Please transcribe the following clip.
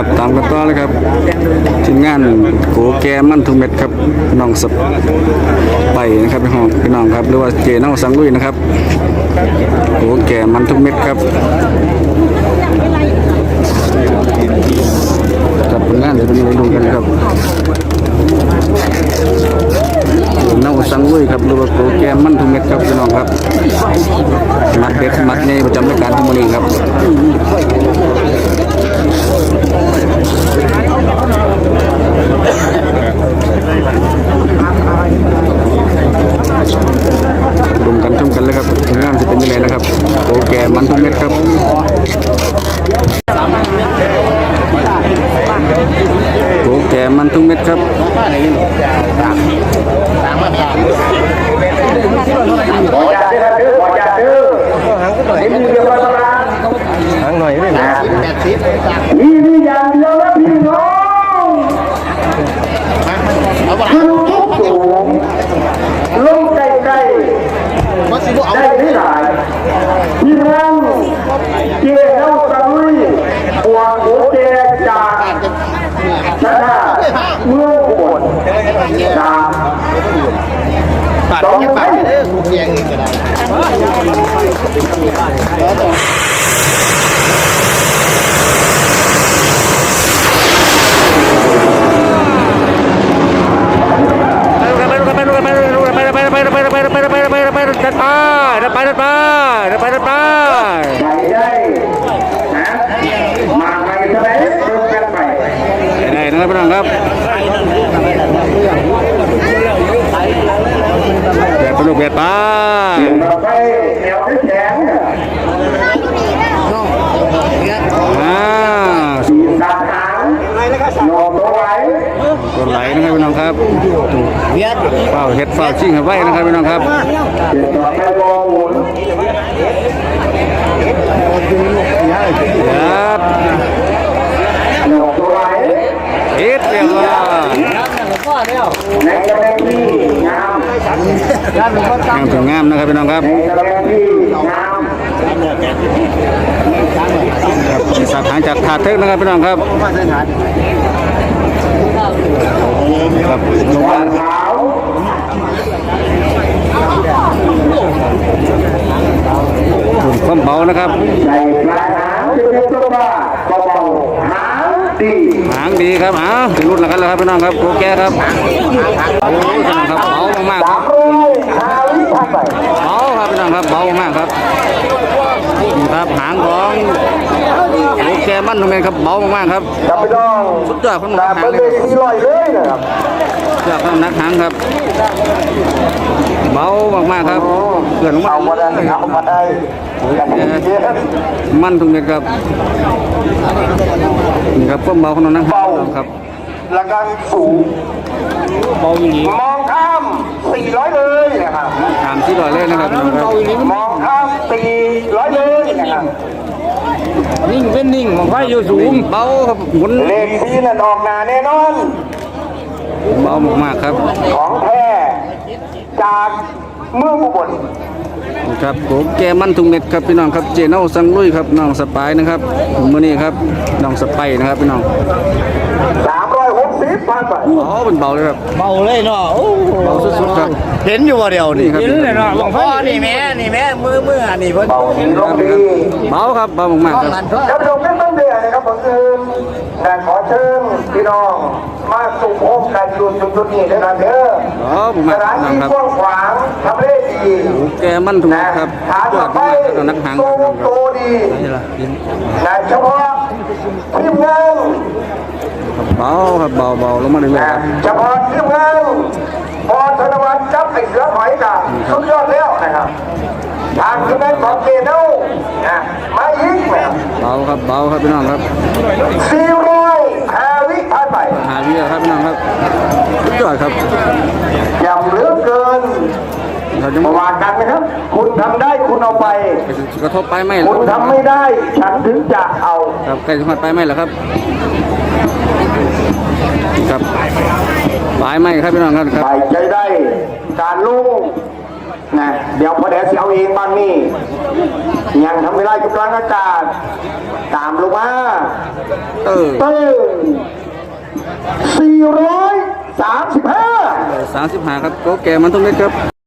ครับตามกันต่อเลยครับทีมงานโกแกมันทุกเม็ดครับน้องสับไปนะครับพี่น้องพี่น้องครับหรือว่าเจน้องสังลุยนะครับโกแกมันทุกเม็ดครับกับผลงานเดี๋ยวไปดูกันครับน้องสังลุยครับหรือว่าโกแกมันทุกเม็ดครับพี่น้องครับมัดเด็ดมัดในประจำรายการทุกมื้อนี้ครับ รุมกันชมกันเลยครับงามจะเป็นยังไงนะครับโอแก มันทุกเม็ดครับโอแกมันทุกเม็ดครับขอจัดด้วยครับดื้อขอจัดดื้อนี่มีเดียวกันนะหางหน่อยเลยนะนี่มีอย่างเดียวนะพี่น้องขึ้นทุกสูงลงใกล้ๆได้ที่ไหนพี่น้อง เจ้าตะลุยปวงหัวเจจากชนะเมืองอุบลจากสองไป ใส่ได้นะมาไปเท่าไหร่เพิ่มกันไป ได้นะครับพี่น้องครับเบียดไปลูกเบียดไป เดี๋ยวเราไปแนวที่แข็ง อ่า สีสันหางนอนตัวไว้ กดไหลนะครับพี่น้องครับเฝ้าเฮ็ดเฝ้าชิงไว้นะครับพี่น้องครับครับนอนตัวไว้เฮ็ดเรียบร้อยแหน่งามงามถึงงามนะครับพี่น้องครับสับสัตว์หางจากถาดเทิกนะครับพี่น้องครับ ครับลงหวาล่างนขาวหุ่นความเบานะครับใส่ปลายหางเป็นตัวว่าเบาหางดีหางดีครับอ้าวถึงรุ่นแล้วกันแล้วครับพี่น้องครับโอเคครับโอ้ยพี่น้องครับเบามากๆครับมาวิพันไปเบาครับพี่น้องครับเบามากครับครับหางของ โอเคมันทำไมครับเบามากๆครับจำไม่ต้องสุดยอดของหแต่นักหาเป็งนเลเลยยที่ลอยเลยนะครับสุดยอดของหนักหางครับเบามากๆครับเกินลงมาเอามาได้เอามาได้อย่างนี้เยอะมันทุกเม็ดครับนี่ครับความเบาของน้องนักหางครับระกังสูงเบาอย่างนี้มองข้าม400เลยนะครับถามที่ลอยเลยนะครับพี่น้องครับมองข้าม400เลยนะครับ นิ่งเป็นนิ่งของไฟอยู่สูงเบาครับหมุนเลขที่นั่นออกหนาแน่นอน เบามากๆครับ ของแท้จากเมืองอุบลครับผมแกมันทุกเม็ดครับพี่น้องครับเจนเอาสังลุยครับน้องสปายนะครับมื้อนี้ครับน้องสไปนะครับพี่น้อง360พันไป อ๋อเป็นเบาเลยครับ เบาเลยเนาะโอ้เบาสุดๆครับ เห็นอยู่ว่าเดียวนี่ครับเห็นเลยเนาะบอกพ่อนี่แม่นี่แม่มือมืออันนี้เพิ่นเบาดีลงดีเบาครับเบามากๆครับท่านผู้ชมไม่ต้องเดือดนะครับผมคือแต่ขอเชิญพี่น้องมาสู่โฮมกันจุดจุดๆนี้ด้วยนะเด้อเบามากสถานๆนะที่ครับกว้างขวางทำเลดีแกมันทุกเม็นะดครับฐานยอต่อดไปมากๆครับนักหางโตครับโตดีนะเฉพาะทีมงาน เบาครับเบาเบาลงมาเรื่อยๆนะครับเฉพาะทีมงานพอธนวัฒน์จับไอ้เสือหอยกับสุดยอดแล้วนะครับทางทีมงานของเจโน่นะมาอีกนะครับเบาครับเบาครับพี่น้องครับสี่ร้อยห้าวิผ่านไปหาวิครับพี่น้องครับสุดยอดครับอย่าเหลือเกินเราจะปมาระวัติกันนะครับ คุณทำได้คุณเอาไป กระทบไปไหมคุณทำไม่ได้ ฉันถึงจะเอาครับใกล้จะมาไปไหมล่ะครับ ครับปลายไหมครับพี่น้องครับครับ ไปใจได้การลุ่งนะเดี๋ยวพอแดดเสียวเองบ้านนี้ยังทำไม่ได้กับกลางอากาศตามลงมาเออเติ้งสี่ร้อยสามสิบห้าสามสิบห้าครับโกแก่มันทุกเม็ดครับ